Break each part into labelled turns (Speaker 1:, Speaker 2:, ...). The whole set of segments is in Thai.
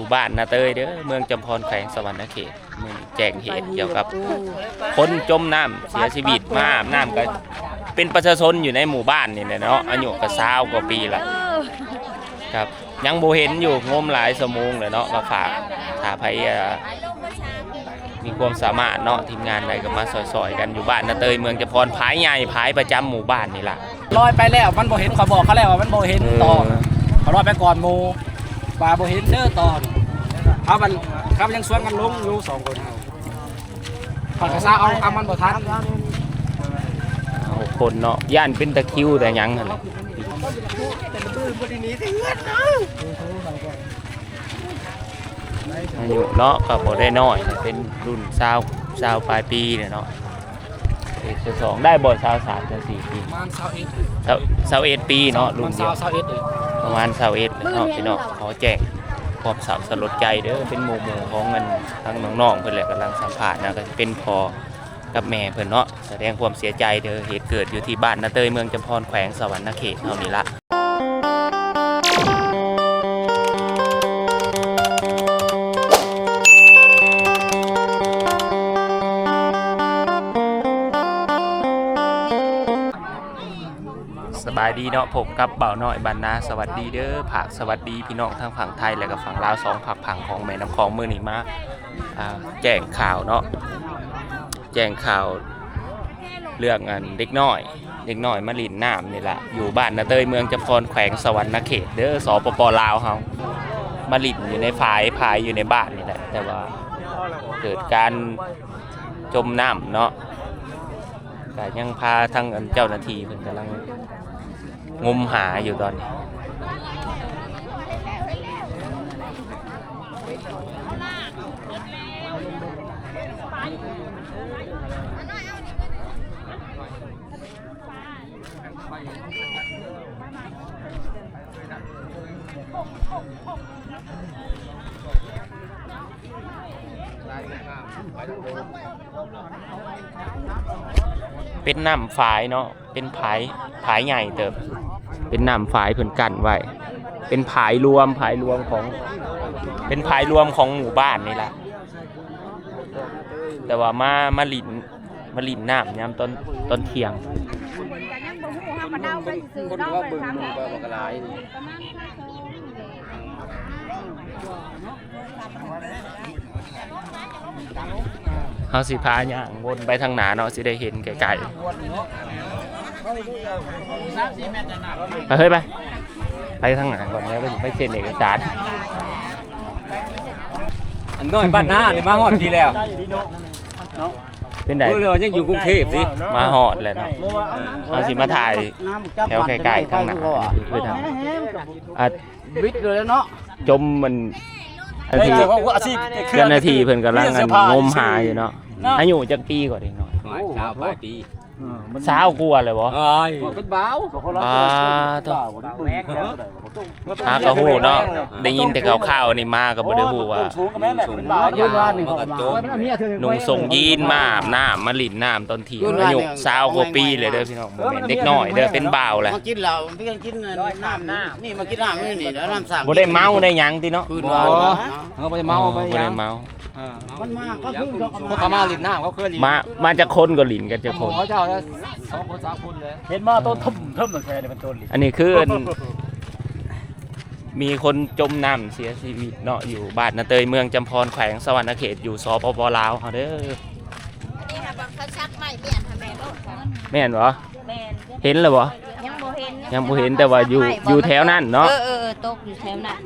Speaker 1: หมู่บ้านนาเตยเด้อเมืองจำพรแขวงสวรรณเขตมือนี้แจ้งเหตุเกี่ยวกับ คนจมน้ำเสียชีวิตมาอาบน้ำก็เป็นประชาชนอยู่ในหมู่บ้านนี่แหละเนาะอายุก็สาวกว่าปีละครับยังโบเห็นอยู่งมหลายสมงเลยเนาะมาฝากถ้าไผเอ่อมีความสามารถเนาะทีมงานใดก็มาซอยๆกันอยู่บ้านนาเตยเมืองจำพรพายใหญ่พายประจำหมู่บ้านนี่ล่ะ
Speaker 2: ลอยไปแล้วมันบ่เห็นเขาบอกเขาแล้วว่ามันบ่เห็นตอนเขาลอยไปก่อนหมู ปลาบ่เห็นเด้อตอนเอามันครับยังสวนกันลงอยู่สองคนเอาผักกระซ่าเอาเอามันบ่ทัน
Speaker 1: หกคนเนาะย่านเป็นตะคิวแต่ยังนั่นแหละอายุเนาะก็บ่ได้น้อยเป็นรุ่นสาวสาวปลายปีเนี่ยเนาะ เอกสองได้บ่สาวสามสาวสี่ปี
Speaker 2: ประมาณเสาเอ็ด
Speaker 1: สาวสาวเอ็ดปีเนาะรุ่นเดียว
Speaker 2: เสาเอ็ดเลย
Speaker 1: ประมาณสาวเอ็ดเนาะพี่น้องขอแจ้งความสาวสลดใจเด้อเป็นหมู่หมู่ของเงินทั้งน้องๆเพิ่นแหละกำลังสัมภาษณ์นะก็จะเป็นพอกับแม่เพิ่นเนาะแสดงความเสียใจเด้อเหตุเกิดอยู่ที่บ้านนาเตยเมืองจำพรแขวงสวรรณเขตเท่านี้ละายดีเนาะผมกับเบ่าน้อยบรรณาสวัสดีเด้อผากสวัสดีพี่น้องทั้งฝั่งไทยและก็ฝั่งลาวสองผักผังของแม่น้ำคลองเมือนี้มาแจ้งข่าวเนาะแจ้งข่าวเรื่องอันเด็กน้อย เด็กน้อยมาลินน้ำนี่แหละอยู่บ้านนาเตยเมืองจำพรแขวงสวรรณเขตเด้อสปปลาวเฮามาลินอยู่ในฝายพายอยู่ในบ้านนี่แหละแต่ว่าเกิดการจมน้ำเนาะก็ยังพาทั้งเจ้าหน้าที่เพิ่นกำลัง งมหาอยู่ตอนนี้ เป็นน้ำฝายเนาะ เป็นผายผายใหญ่เติบ เป็นน้ำฝายเพิ่นกั้นไว้ เป็นผายรวมผายรวมของ เป็นผายรวมของหมู่บ้านนี่แหละ แต่ว่ามามาลินมาลินน้ำยามตอนตอนเที่ยง
Speaker 2: คนว่าบึงก็บ่กระไร
Speaker 1: เฮาสิพาย่างวนไปทางหนาเนาะสิได้เห็นไกลๆ ไปเฮ้ยไป ไปทางหนาก่อนแล้วไปเซ็นเอกสาร
Speaker 2: อันน้อยบ้านหน้านี่มาฮอดทีแล้ว
Speaker 1: เป็นได
Speaker 2: เมื่อเรายังอยู่กรุงเทพสิ
Speaker 1: มาหอดเลยเนาะเอาสิมาถ่ายแถวใกล้ๆทางหนาคือทางอะ
Speaker 2: วิทย์เลยเนาะ
Speaker 1: จมมันอัน
Speaker 2: เฮ้ย
Speaker 1: ที่
Speaker 2: เจ้าของอาชีพ
Speaker 1: เจ้าหน้าที่เพิ่นกำลังอันงมหาอยู่เนาะอายุจักปีกว่าเด็กน้อย
Speaker 2: สาวปลายปี
Speaker 1: สาวกลัวเลยบ่
Speaker 2: เอ้ยเป็นเบา
Speaker 1: อ่าต้องหากระหูเนาะได้ยินแต่ข่าวๆนี่มาก็บ่ได้ฮู้ว่า
Speaker 2: ยืนว่าหนึ่ง
Speaker 1: นุ่งทรงยีนมาอาบน้ำมาลินน้ำตอนเที่ยงอายุสาวกว่าปีเลยเด้อพี่น้องบ่แม่นเด็กน้อยเด้อเป็นบ่าวแหละ
Speaker 3: มากินเหล้าพี่กันกินน้ำน้ำนี่มากินน้ำนี่นี่แล้วน้ำสาม
Speaker 1: บ่ได้เมาได้หยังติเนาะ
Speaker 3: คืน
Speaker 2: อ๋
Speaker 3: ว่า
Speaker 2: อเขาไปเมา ไป
Speaker 1: บ่ได้เมา
Speaker 3: มันมาก็คือ
Speaker 2: พวกเขามาลินน้ำเขาเคยลิน
Speaker 1: มา มาจากคนก็ลินกันจากคน
Speaker 2: เขาเจ้าสองคนสามคนเลยเห็นมาต้นทุ่มทุ่มแค่เนี่ยเป็นต้นลิน
Speaker 1: อันนี้คืออันมีคนจมน้ำเสียชีวิตเนาะอยู่บ้านนาเตยเมืองจำพรแขวงสวรรณเขตอยู่สปปลาวเฮาเด้อ
Speaker 4: นี่ค่ะบางเขาชักไม่เมียนทำแม่ลูกค่ะ
Speaker 1: แม่นบ่
Speaker 4: แม่น
Speaker 1: เห็นแล้วบ่
Speaker 4: ยังบ่เห็น
Speaker 1: ยังบ่เห็นแต่ว่าอยู่อยู่แถวนั้นเนาะ
Speaker 4: เออเออเออตกอยู่แถวนั้น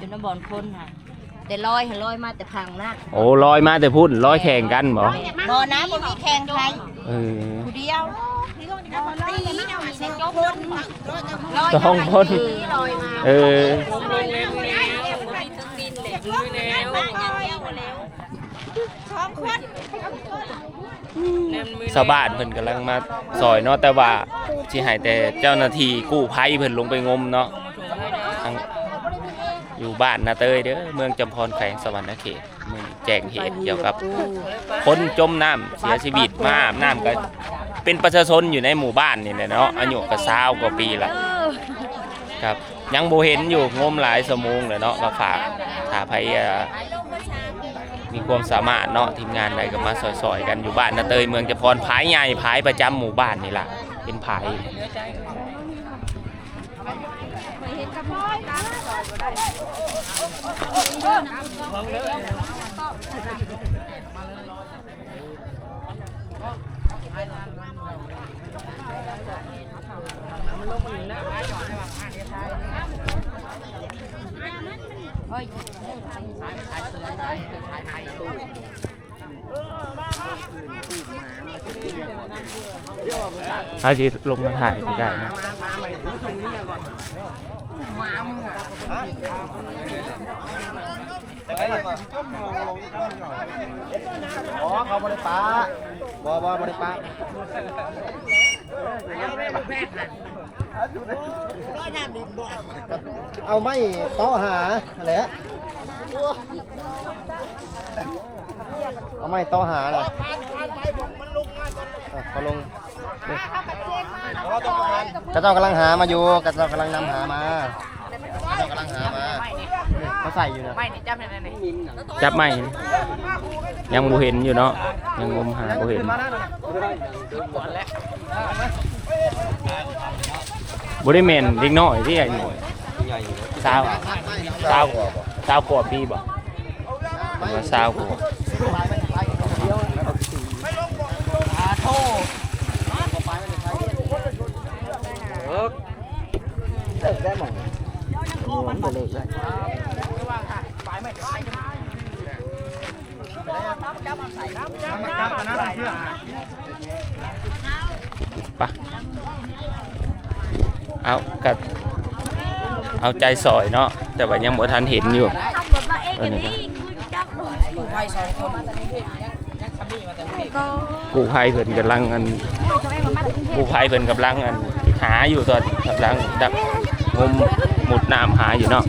Speaker 4: จนน้ำบอลคนค่ะ แต่ลอยหันลอยมาแต่พังนะ
Speaker 1: โอ้ลอยมาแต่พุ่นลอยแข่งกันบ่
Speaker 4: บ่อน้ำบ่มีแข่งใคร
Speaker 1: เออ
Speaker 4: ผู้เดียวตีเอาเส้นจบคนลอย
Speaker 1: สองคน
Speaker 4: ลอยมา
Speaker 1: เออ
Speaker 4: ลอยแล้วแล้วบ่มีทั้งดินเลยแล้วอย่างเดียวแล้วสองคน
Speaker 1: ชาวบ้านเพิ่นกำลังมาซอยเนาะแต่ว่าสิให้แต่เจ้าหน้าที่กู้ภัยเพิ่นลงไปงมเนาะทาง อยู่บ้านนาเตยเด้อเมืองจำพรแขวงสวรรณเขตมือนี้แจ้งเหตุเกี่ยวกับ คนจมน้ำเสียชีวิตมาอาบน้ำก็เป็นประชาชนอยู่ในหมู่บ้านนี่แหละเนาะอายุก็สาวกว่าปีละครับยังโบเห็นอยู่งมหลายสมงเลยเนาะมาฝากาไผเอ่อมีความสามารถเนาะทีมงานใดก็มาซอยๆกันอยู่บ้านนาเตยเมืองจะพรผายใหญ่ผายประจำหมู่บ้านนี่ล่ะเป็นผายเอาจีลงมาถ่ายไม่ได้นะ
Speaker 3: อ๋อเขาบริปาบ่บ่บริปาเอาไม่ต่อหาอะไรเอาไม่ต่อหาเลยอะเขาลง กระเจ้ากำลังหามาอยู่กระเจ้ากำลังนำหามากระเจ้ากำลังหามาเขาใส่อยู่นะ
Speaker 1: จับไม่ยังบูเห็นอยู่เนาะยังงมหาบูเห็นบริเมนเล็กน้อยที่ใหญ่หน่อยสาวสาวสาวกว่าปีบ่ผมว่าสาวกว่าึ
Speaker 5: กได้หมดมันเลย
Speaker 1: ไปะเอากัดเอาใจสอยเนาะแต่ว่ายังบ่ทันเห็นอยู่เออนี่ก็กูภัยเพิ่นกำลังอันกูภัยเพิ่นกำลังอันหาอยู่ตอนกำลังดัก งมหมุดน้ำหาอยู่เนาะ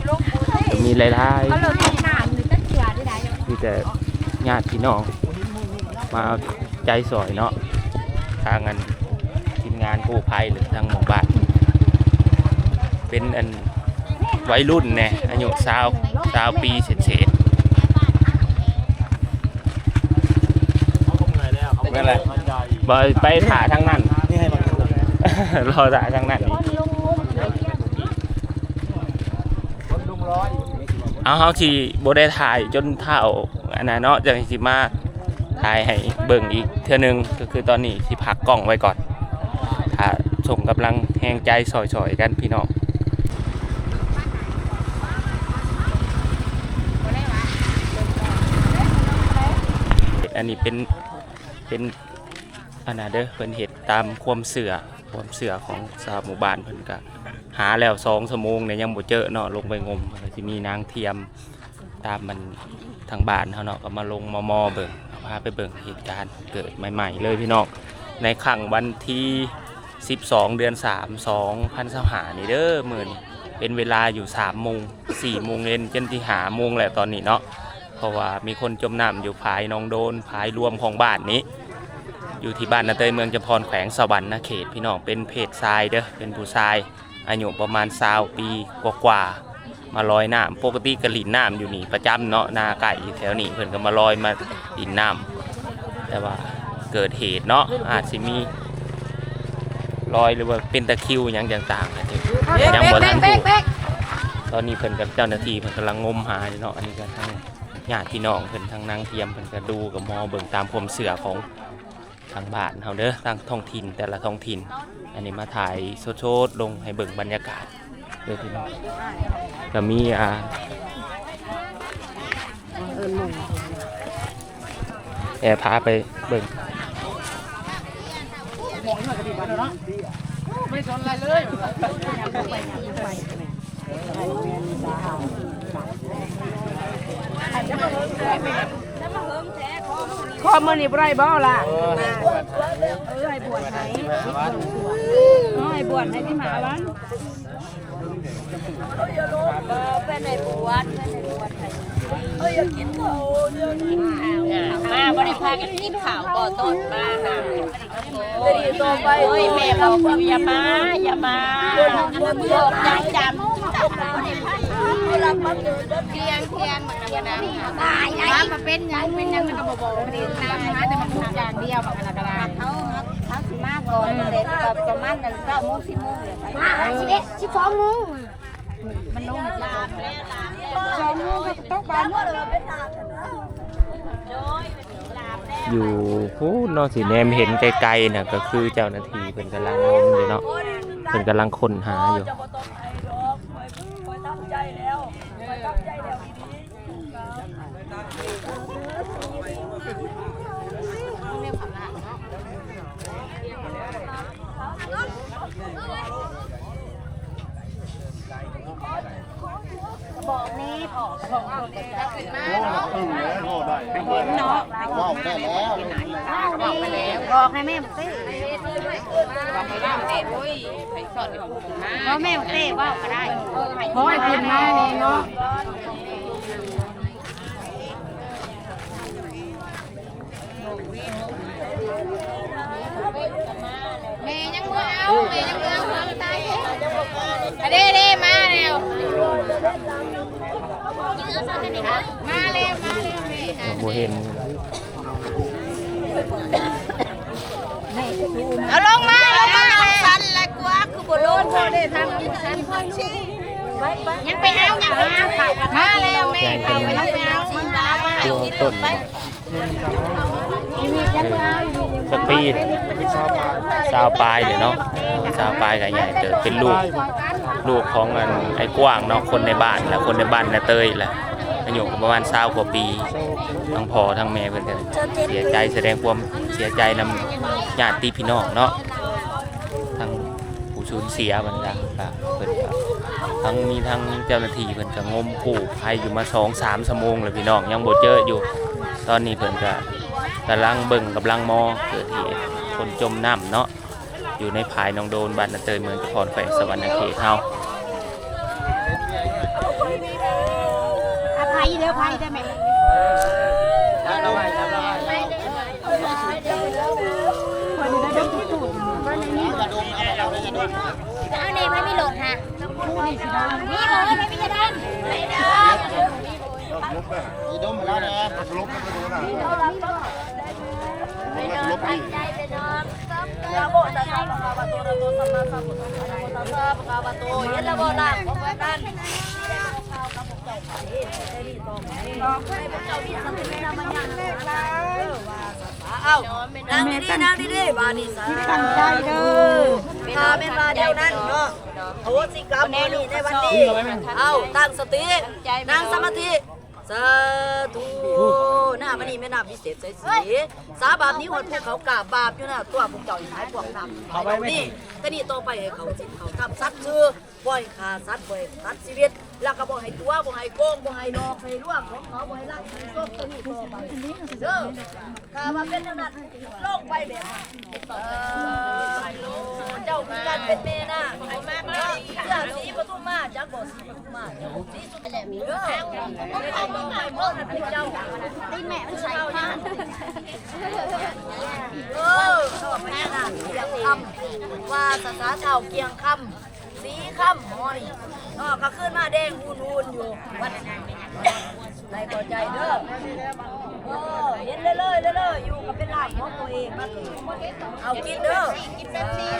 Speaker 1: จะมีหลาย
Speaker 4: เขาเลยที่หน้าหรือตะเกียบได้ได้
Speaker 1: ๆที่แต่ญาติพี่น้องมาเอาใจสอยเนาะทางอันทีมงานกู้ภัยหรือทางหมู่บ้านเป็นอันวัยรุ่นเนี่ยอายุสาวสาวปีเศษเศษ
Speaker 2: ไม่เป็นไร
Speaker 1: ๆบอยไปถ่าทางนั้น
Speaker 3: นี่ให้มัน
Speaker 1: รอถ่าทางนั้นนี่ เอาเฮาที่บ่ได้ถ่ายจนเท่าอันนั้นเนาะจังสิมาถ่ายให้เบิ่งอีกเทื่อนึงก็คือตอนนี้สิพักกล้องไว้ก่อนถ้าส่งกำลังแหงใจซอยๆกันพี่น้องอันนี้เป็นเป็นอันนั้นเด้อเพิ่นเฮ็ดตามความเสือความเสือของชาวหมู่บ้านเพิ่นก็ หาแล้ว2ชั่วโมงเนี่ยยังบ่เจอเนาะลงไปงมก็สิมีนางเทียมตามมันทางบ้านเฮาเนาะก็มาลงมามอเบิ่งพาไปเบิ่งเหตุการณ์เกิดใหม่ ๆ เลยพี่น้องในครั้งวันที่ 12 เดือน 3 2025นี่เด้อมื้อนเป็นเวลาอยู่3โมง4โมงเย็นจนที่หาโมงแหล้วตอนนี้เนาะเพราะว่ามีคนจมน้ำอยู่ภายหนองโดนภายรวมของบ้านนี้ อยู่ที่บ้านนาเตยเมืองจำพรแขวงสวรรค์นะเขตพี่น้องเป็นเพศทรายเด้อเป็นผู้ชาย อายุประมาณสาวปีกว่าๆมาลอยน้ำปกติกระหลินน้ำอยู่นี่ประจำเนาะนาไก่แถวนี้เพิ่นก็มาลอยมาดินน้ำแต่ว่าเกิดเหตุเนาะอาจสิมีลอยหรือว่าเป็นตะคริวหยังต่างๆอันนี้ยังบ่ทันรู้ตอนนี้เพิ่นกับเจ้าหน้าที่เพิ่นกำลังงมหาอยู่เนาะอันนี้ก็ทั้งญาติพี่น้องเพิ่นทั้งนางเทียมเพิ่นก็ดูกับมอเบิ่งตามความเสื่อของ ทางบ้านเฮาเด้อทางท้องถิ่นแต่ละท้องถิ่น อันนี้มาถ่ายโชดๆลงให้เบิ่งบรรยากาศเด้อพี่น้องก็มีอ่าแอร์พาไปเบิ่ง
Speaker 6: ข้อมื อนี่บ่ได้บ่ล่ะเออให้บวชให้เออให้บวชให้ที่หมาวัน
Speaker 4: เป็นในบวชเป็นในบวชเอ้ยกินข้าวกินข้าวมาบริพากันกินข้าวก่อนต้นมาค่ะดีต่อไปเฮ้ยแม่เราอย่ามาอย่ามาเบื่อยังจำ เทียงเทียงมันกระด้างตายไอ้มาเป็นยังเป็นยังมันก็บอกบอกไม่ได้น้ำหาแต่มันพูดอย่างเดียวแบบกระดาษเขาเขาสิมากก่อนเด็กแบบประมาณนั้นเก้าโมงสิบโมงเลยไปสิเด็กสิบสองโมงมันลงลามสองโมงก็ต้องไปหมดเลย
Speaker 1: อยู่ผู้นอสีแนมเห็นไกลๆน่ะก็คือเจ้าหน้าที่เพิ่นกำลังงมอยู่เนาะเพิ่นกำลังค้นหาอยู่
Speaker 4: บอกนี่พอบอกเอาเด็กขึ้นมา
Speaker 3: เนาะบอกได้แล้ว
Speaker 4: บอกไปแล้วบอกให้แม่บอกเต้บอกไปว่าเต้โอ้ยไป สอนของผมมาเพราะแม่บอกเต้ว่าก็ได้เพราะว่าขึ้นมาเนี่ยเนาะแม่ยังเมื่อเอาแม่ยังเมื่อเอาความตายเด้เด้มาแล้วมาเร็วมาเร็วแม่ค่ะ
Speaker 1: บ่เห็น
Speaker 4: เอาลงมาลงมาสันละกว่า คือบ่โดนพอได้ทางสันพอชิยังไปเอายังไปเอามาแล้วแม่เอาไปยังไปเอาสิดามา
Speaker 1: ตัวต้นสักปีสาวปลายเดี๋ยวเนาะสาวปลายกับใหญ่เติบเป็นลูกลูกของอันไอ้กว้างเนาะคนในบ้านและคนในบ้านนาเตยแหละอายุประมาณ20กว่าปีทั้งพ่อทั้งแม่เพิ่นก็เสียใจแสดงความเสียใจนำญาติพี่น้องเนาะ สูญเสียเหมือนกันก็ก็เพิ่นก็ทั้งมีทั้งเจ้าหน้าที่เพิ่นก็งมกู้ภัยอยู่มา2-3ชั่วโมงแล้วพี่น้องยังบ่เจออยู่ ตอนนี้เพิ่นก็กำลังเบิ่งกำลังมอเกิดเหตุคนจมน้ำเนาะอยู่ในภายหนองโดนบ้านนาเตยเมืองนครแขวงสวรรณเขตเฮา
Speaker 4: อภัยเด้อภัยได้ไหม เอาเนไม่มีหลดฮะมีโหลดไม่มีกระดานไม่ได้
Speaker 3: อีดมแล้วนะลบไปดูนะ
Speaker 4: ไม่นอนตั้งใจไปนอนนะโบตัสสะภะคะวะโตอะระหะโตสัมมาสัมพุทธัสสะนะโมตัสสะภะคะวะโตเย็นละบ่ล่ะของกันเอานางดีๆนางดีๆบาดีสาตั้งใจเด้อถ้าเป็นบาเดียวนั้นเนาะโหสิกรรมมือนี้ในวันนี้ เอาตั้งสติ นั่งสมาธิสาธุหน้ามันนี่แม่น้ำพิเศษใสสีสาบาปนี้หดพวกเขากราบบาปอยู่นะตัวพวกเจ้าอยู่ท้ายพวกน้ำเอานี่แต่นี่ต่อไปให้เขาสิตเขาทำสัตว์ชื่อบ่อยฆ่าสัตว์บ่อยตัดชีวิต แล้วก็บ่ให้ตัวบ่ให้โกงบ่ให้นอกให้ล่วงของเขาบ่ให้ลักให้ส้มตัวนี้ต่อไปเด้อถ้าว่าเป็นอย่างนั้นลงไปแบบนั้นเออเจ้าคือการเป็นเมน่าเนาะเสื้อสีปทุมมาจักบ่สีปทุมมาสีสุดแหละมีเด้อเอาบ่ไปบ่ทันเป็นเจ้าตีแม่มันใส่ผ้าเออเขาบอกแม่น่ะเกียงคำว่าภาษาเฒ่าเกียงคำ สีคำหอยอ๋อก็ขึ้นมาแดงฮูนๆอยู่วัดในพอใจเด้อเออเห็นเลยเลยเลยเลยอยู่กับเป็นหลานของตัวเองมาคือเอากินเด้อกินเต็มที่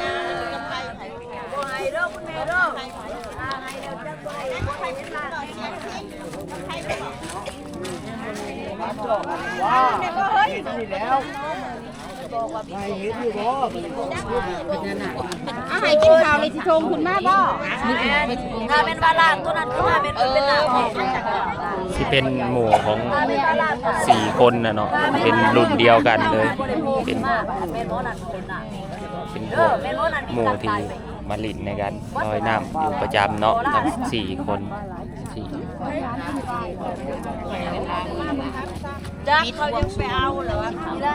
Speaker 4: บ่ให้เด้อคุณแม่เด้ออ่าให้เด้อจักบ่ให้บ่ให้เป็นหลานว้าวเนี่ยก็เฮ้ยแล้วบอกว่าพี่เห็นอยู่บ่อาหา รกินข้าวในที่ชงคุณมาบ่ถ้าเป็นบาลานตัวนั้นคือว่าเป็นเป็นหน้าของ
Speaker 1: ที่เป็นหมู่ของสี่คนนะเนาะเป็นรุ่นเดียวกันเลย เป็น
Speaker 4: เป็นโมนันคนน่ะ
Speaker 1: เป็นพวกหมู่ที่มาลินในการลอยน้ำอยู่ประจำเนาะทั้งสี่คนสี่
Speaker 4: จ้าเขายังไปเอาเหรอทีละ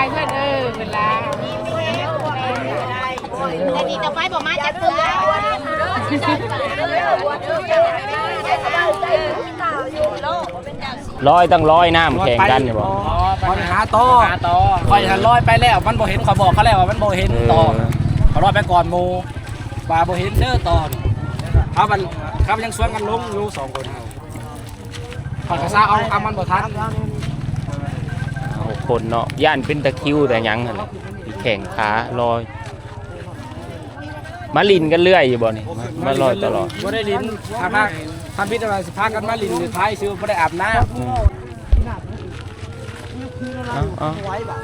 Speaker 4: า
Speaker 6: ยเพื่อนเออเวลา
Speaker 4: แต่ดีแต่ไฟบอกมาจะเตือน
Speaker 1: ร้อยตั้งร้อยน้ำแข่งกันเนี่ยบอก
Speaker 2: ไปอหาต่อหาต่อคอยหันลอยไปแล้ว มันบ่เห็นเขาบอกเขาแล้วว่ามันบ่เห็นต่อเขาลอยไปก่อนหมู่ว่าบ่เห็นเด้อต่อนี่เอามันครับยังสวนกันลงอยู่สองคนเอาพอกระซ่าเอาเอามันบ่ทัน
Speaker 1: เอา คนเนาะย่านเป็นตะคริวแต่หยังหั่นแหละที่แข่งขาลอยมาลินกันเรื่อยอยู่บ่นี่มามาลอยตลอด
Speaker 2: บ่ได้ลิ้นทำพาทำพิธีว่าสิพากันมาลิ้นหรือท้ายซื้อบ่ได้อาบน้ำ
Speaker 1: อืมเอาเอา
Speaker 2: ลอยมา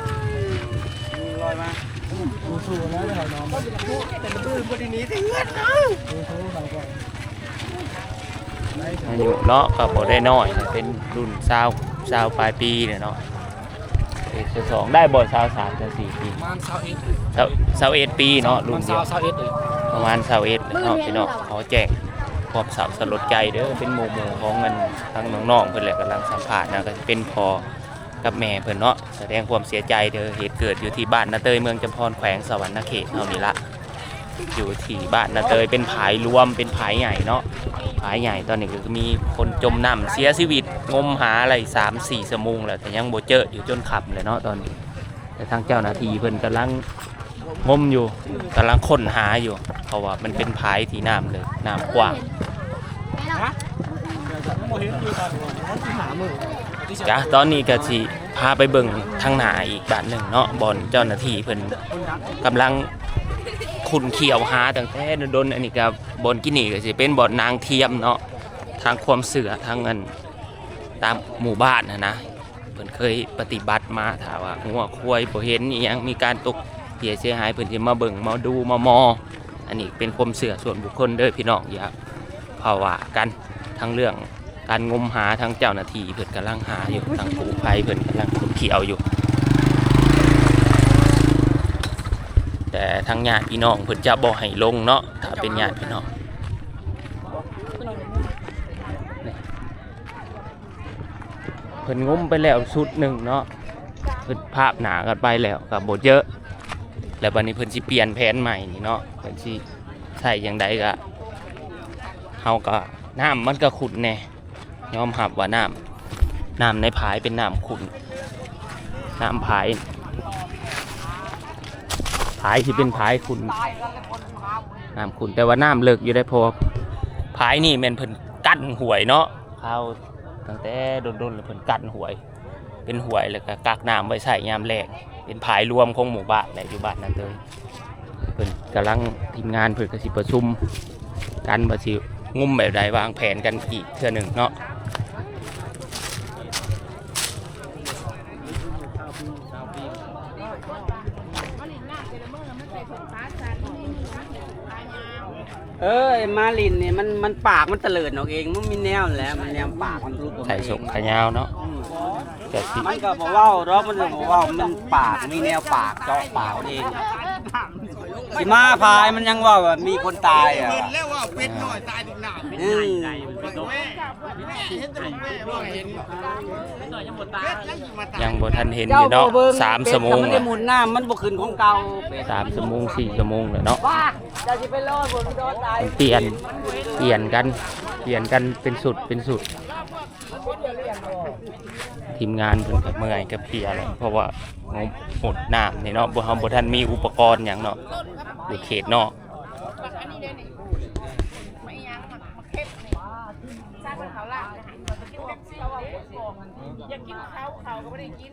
Speaker 1: อายุเนาะก็บ่ได้น้อยนะเป็นรุ่นสาวสาวปลายปีเนี่ยเนาะ เอกสองได้บ่สาวสามสาวสี่ปี
Speaker 2: ประมาณ21
Speaker 1: สาวสาวเอ็ดปีเนาะรุ่นเดียว
Speaker 2: 21เอ้ย
Speaker 1: ประมาณสาวเอ็ดเนาะพี่น้องขอแจ้งความสาวสลดใจเด้อเป็นหมู่หมู่ของเงินทั้งน้องๆเพิ่นแหละกำลังสัมภาษณ์นะก็เป็นพอกับแม่เพิ่นเนาะแสดงความเสียใจเด้อเหตุเกิดอยู่ที่บ้านนาเตยเมืองจำพรแขวงสวรรณเขตเฮานี่ละอยู่ที่บ้านนาเตยเป็นผายรวมเป็นผายใหญ่เนาะผายใหญ่ตอนนี้ก็มีคนจมน้ำเสียชีวิต งมหาอะไร3 4ชั่วโมงแล้วแต่ยังโบเจออยู่จนค่ำเลยเนาะตอนนี้แต่ทางเจ้าหน้าที่เพิ่นกำลังงมอยู่กำลังค้นหาอยู่ เพราะว่ามันเป็นพายที่น้ำเลยน้ำกว้างจ้ะตอนนี้ก็สิพาไปเบิ่งทางหนาอีกด้านหนึ่งเนาะบอนเจ้าหน้าที่เพิ่นกำลังขุนเขียวหาตั้งแต่โดนอันนี้ก็บอนกินี่ก็สิเป็นบอนนางเทียมเนาะทางความเสือทางเงิน ตามหมู่บ้านนะนะเพิ่นเคยปฏิบัติมาถามว่าหัวควายบ่เห็นอีหยังมีการตกเสียเสียหายเพิ่นสิมาเบิ่งมาดูมามออันนี้เป็นความเสื่อส่วนบุคคลเด้อพี่น้องอย่าภาวะกันทั้งเรื่องการงมหาทั้งเจ้าหน้าที่เพิ่นกำลังหาอยู่ทางกู้ภัยเพิ่นกำลังขุดเขียวอยู่ แต่ทางญาติพี่น้องเพิ่นจะบ่ให้ลงเนาะถ้าเป็นญาติพี่น้อง เพิ่นงมไปแล้วชุดหนึ่งเนาะเพิ่นภาพหนากันไปแล้วกับบ่เยอะ แล้วบัดนี้เพิ่นสิเปลี่ยนแผนใหม่นี่เนาะเพิ่นสิใส่อย่างใดก็เฮาก็น้ำมันก็ขุ่นแน่ยอมรับว่าน้ำน้ำในผายเป็นน้ำขุ่นน้ำผายผายที่เป็นผายขุ่นน้ำขุ่นแต่ว่าน้ำเลิกอยู่ได้พอผายนี่แม่นเพิ่นกั้นห่วยเนาะเข้า ตั้งแต่โดนๆแล้วเพิ่นกั้นหวย เป็นหวยแล้วก็กักน้ำไว้ใส่ยามแรกเป็นผายรวมของหมู่บ้านในอยู่บ้านนั่นเลยเพิ่นกำลังทีมงานเพิ่นก็สิประชุมกันว่าสิงุ่มแบบใดวางแผนกันอีกเทื่อหนึ่งเนาะ
Speaker 5: เออไอ้มาลินเนี่ยมันมันปากมันเตลิดออกเองมันมีแนวนั่นแหล้วมันแนวปากมันรู้ตัว
Speaker 1: ใส่ส่งขายาวเนาะแต่สิ
Speaker 5: มันก็บอกว่าเรามันบอกว่ามันปากมีแนวปากเจาะปากเอง สิมาพายมันยังว่าว่ามีคนตายอะอืม
Speaker 1: ยังบ่ทันเห็นอยู่เนาะสามชั่วโมง
Speaker 5: มัน
Speaker 1: แล้
Speaker 5: ได้
Speaker 1: ว
Speaker 5: หมุนหน้ามันบ่ขึ้นของเก่าเป็ด
Speaker 1: สามชั่วโมงสี่ชั่วโมงแล้วเนาะ
Speaker 5: ว่าจะสิไปรอดบนโดนตาย
Speaker 1: เปลี่ยนเปลี่ยนกัน เปลี่ยนกันเป็นสุดเป็นสุด ทีมงานเพิ่นก็เมื่อยก็เพลียแล้วเพราะว่างมหมดน้ำนี่เนาะบ่เฮาบ่ทันมีอุปกรณ์หยังเนาะอยู่เขตนอก
Speaker 3: กินข้า
Speaker 1: วเขาก็ไม่ได้กิน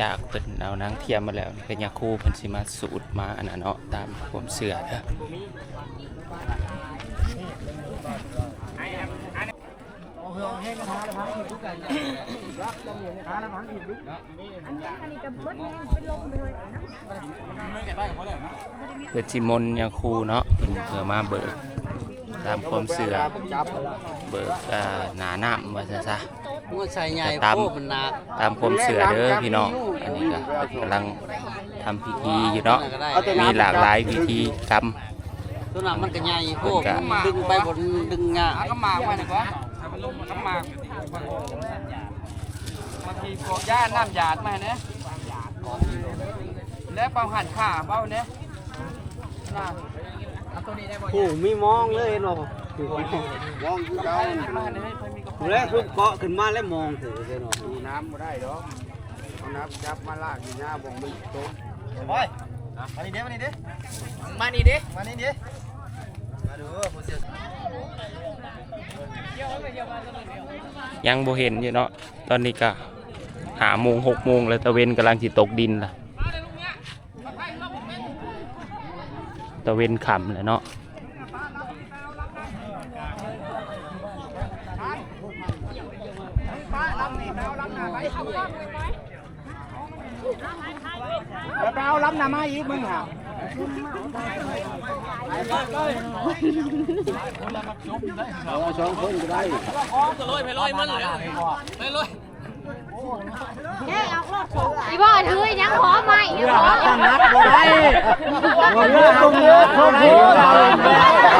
Speaker 1: จากเพิ่นเอานางเทียมมาแล้วนี่ก็ยาคูเพิ่นสิมาสูตรมาอันนั้นเนาะตามผมเสือเด้อเพื่อจิมนยาคูเนาะเพิ่นเพื่อมาเบิกตามความเสื่อเบิกอ่าหนาน้ำว่าซะซะ
Speaker 5: มันใส่ใหญ่
Speaker 1: ตาม
Speaker 5: โคมันหนัก
Speaker 1: ตามความเสื่อเด้อพี่น้องอันนี้ก็เพิ่นกำลังทำพิธีอยู่เนาะ
Speaker 5: เอาแต่น้ำ
Speaker 1: มีหลากหลายพิธีกรรม
Speaker 5: ตัวนั้นมันก็ใหญ่พวก
Speaker 1: มันก็
Speaker 5: ดึงไปบนดึงง่าย
Speaker 2: เอาก็มากมาดีกว่าให้มันลงน้ำมากบางทีพวกย่าน้ำหยาดมาเนี่ยแล้วเป่าหั่นข่าเป่าเนี่ยน่ะเอาตัวนี้ได้บ่
Speaker 5: โอ้มีมองเลยเนาะ มองคือเก่า
Speaker 2: มาเนี่ยให้เพิ่นมีกระ
Speaker 5: แล้วคือเกาะขึ้นมาแล้วมองถือเลยเนาะ
Speaker 2: น้ำบ่ได้ดอกเอาน้ำจับมาลากอยู่หน้าบ่งมันโต
Speaker 3: บอยมานี่เด้มานี่เด้
Speaker 2: มานี่เด้
Speaker 3: มานี่เด้มาดูผู้เสีย
Speaker 1: ยังบ่เห็นอยู่เนาะตอนนี้ก็หาโมงหกโมงแล้วตะเวนกำลังสิตกดินล่ะตะเวนค่ำแล้วเนาะ
Speaker 2: แล้วไปเอาล้ำหน้ามาอีกมึงห่า
Speaker 4: อีบ่ถือยังขอใหม่อยู่ขอ
Speaker 2: นัดบ่ได้บ่เยอะตรงเยอะตรงเยอะ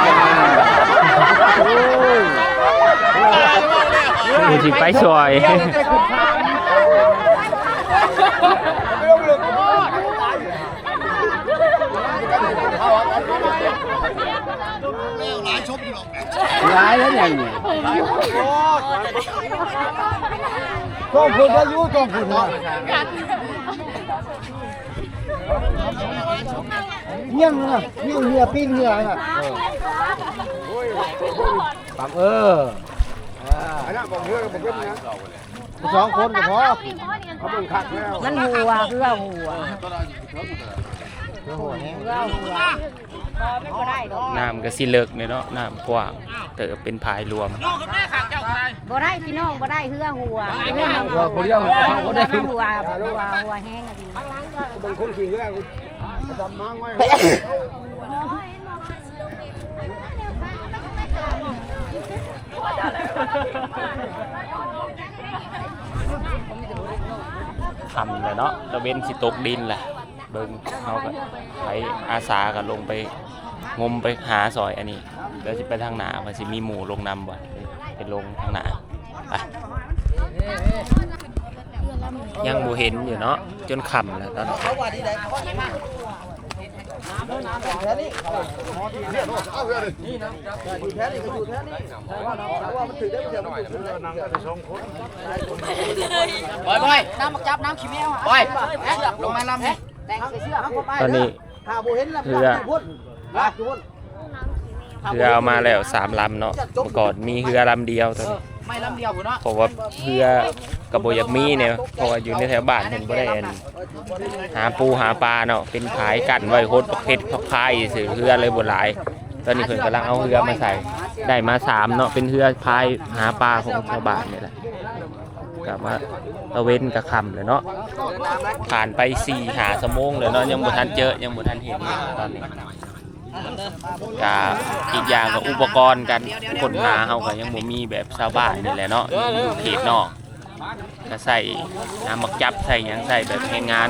Speaker 1: มีสิไปซอย
Speaker 2: ร้ายแล้วยังเนี่ย
Speaker 3: ต้องคุณอายุต้องคุณนะเงี้ยงนะเงี้ยงเหือปิ้งเหือน่ะ
Speaker 2: ปังเออ
Speaker 3: สองคนก็พอ
Speaker 6: มันหัวเพื่อหัว
Speaker 3: โอ้โหเนี่ย
Speaker 6: เพื่อหัวพอไม่ก็ได้ดอก
Speaker 1: น้ำก็สิเลิกเนี่ยเนาะน้ำกว้างแต่เป็นพายรวม
Speaker 6: บ่ได้พี่น้องบ่ได้เพื่อหัวเพื่อหั
Speaker 2: หัวคนเดียวเขาได้
Speaker 6: หัวหัวหัวแห้งอะดี
Speaker 2: บางคนขี่เรือทำมังไว้
Speaker 1: ทำเลยเนาะตะเวนสิตกดินแหละ เบิ่งเขาก็ไปอาสาก็ลงไปงมไปหาซอยอันนี้เดี๋ยวสิไปทางหนามันสิมีหมู่ลงนำบ่ไปลงทางหนาไปยังบ่เห็นอยู่เนาะจนค่ำแล้วตอนนี้
Speaker 3: เขาว่าดีได้อยู่แท้นี่ก็อยู่แท้นี่แต่ว่ามันถือได้เดี๋ยวมันถือได้นั่งได้สองคน
Speaker 2: บอยบอยน้ำมักจับน้ำขี้แมวบอยลงมาลำนี่
Speaker 1: ตอนนี้
Speaker 3: ถ้าบ่เห็นแล้ว
Speaker 1: เรือ
Speaker 3: พุ่นนะพุ่น
Speaker 1: เรือเอามาแล้วสามลำเนาะเมื่อก่อนมีเรือลำเดียวตอนนี้
Speaker 2: ไม่ลำเดียวพุ่นเนาะ
Speaker 1: เพราะว่าเรือกระโบอยากมีเนี่ยเพราะว่าอยู่ในแถวบ้านเห็นบ่ได้อันหาปูหาปลาเนาะเป็นขายกันไว้โคตรประเภทพักพายสื่อเรือเลยบ่หลาย ตอนนี้เพิ่นกำลังเอาเรือมาใส่ ได้มาสามเนาะ เป็นเรือพายหาปลาของชาวบ้านนี่แหละกลับมาตะเวนกระคำเลยเนาะ ผ่านไปสี่หาสมงเลยเนาะ ยังบ่ทันเจอ ยังบ่ทันเห็นตอนนี้ก็อีกอย่างก็อุปกรณ์การค้นหาเฮาก็ยังบ่มีแบบชาวบ้านนี่แหละเนาะอยู่เขตนอกก็ใส่น้ำมักจับใส่หยังใส่แบบแรงงาน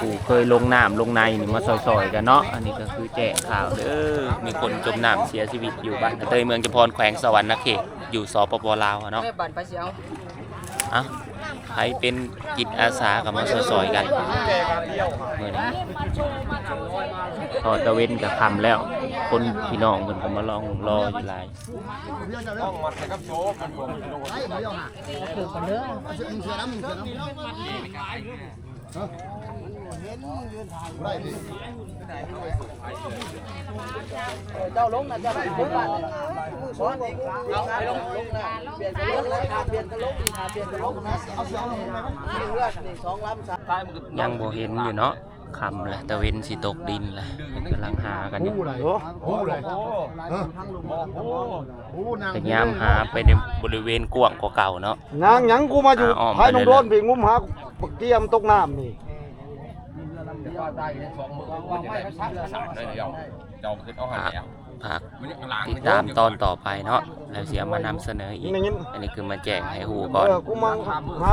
Speaker 1: ผู้เคยลงน้ำลงในนี่มาซอยๆกันเนาะอันนี้ก็คือแจ้งข่าวเด้อมีคนจมน้ำเสียชีวิตอยู่บ้านเตยเมืองจำพรแขวงสวรรณเขตอยู่สปปลาวอะเนาะ
Speaker 2: บันไปเสียว
Speaker 1: อะใครเป็นจิตอาสากับมาซอยๆกันเมื่อนี้พอตะเวนกับคำแล้ว คนพี่น้องเพิ่นก็มาลองรออยู่หลาย
Speaker 3: เจ้าลงนะเจ้าไปบ้านมือสองเอาไปลงลงนะเปลี่ยนกันลงขาเปลี่ยนกันลงขาเปลี่ยนกันลงนะเอาสียงลงไหมนี่เลือดนี่สองลำสาม
Speaker 1: ยังบ่เห็นอยู่เนาะคำแหละตะเวนสิตกดินแหละกำลังหากันอยู่
Speaker 3: หูเลยหูนาง
Speaker 1: แต่ยามหาไปในบริเวณกว้างกว่าเก่าเนาะ
Speaker 5: นางยังกูมาอยู่ภายนง
Speaker 1: ไปเลย
Speaker 5: โดนไปงุ้มหา ปักเกียมตกน้ำนี่
Speaker 1: ฝากฝากติดตามตอนต่อไปเนาะแล้วเสียมานำเสนออีก
Speaker 5: นี่ยิน
Speaker 1: อันนี้คือมาแจ้งให้หูก่อน
Speaker 5: เออกูมาหา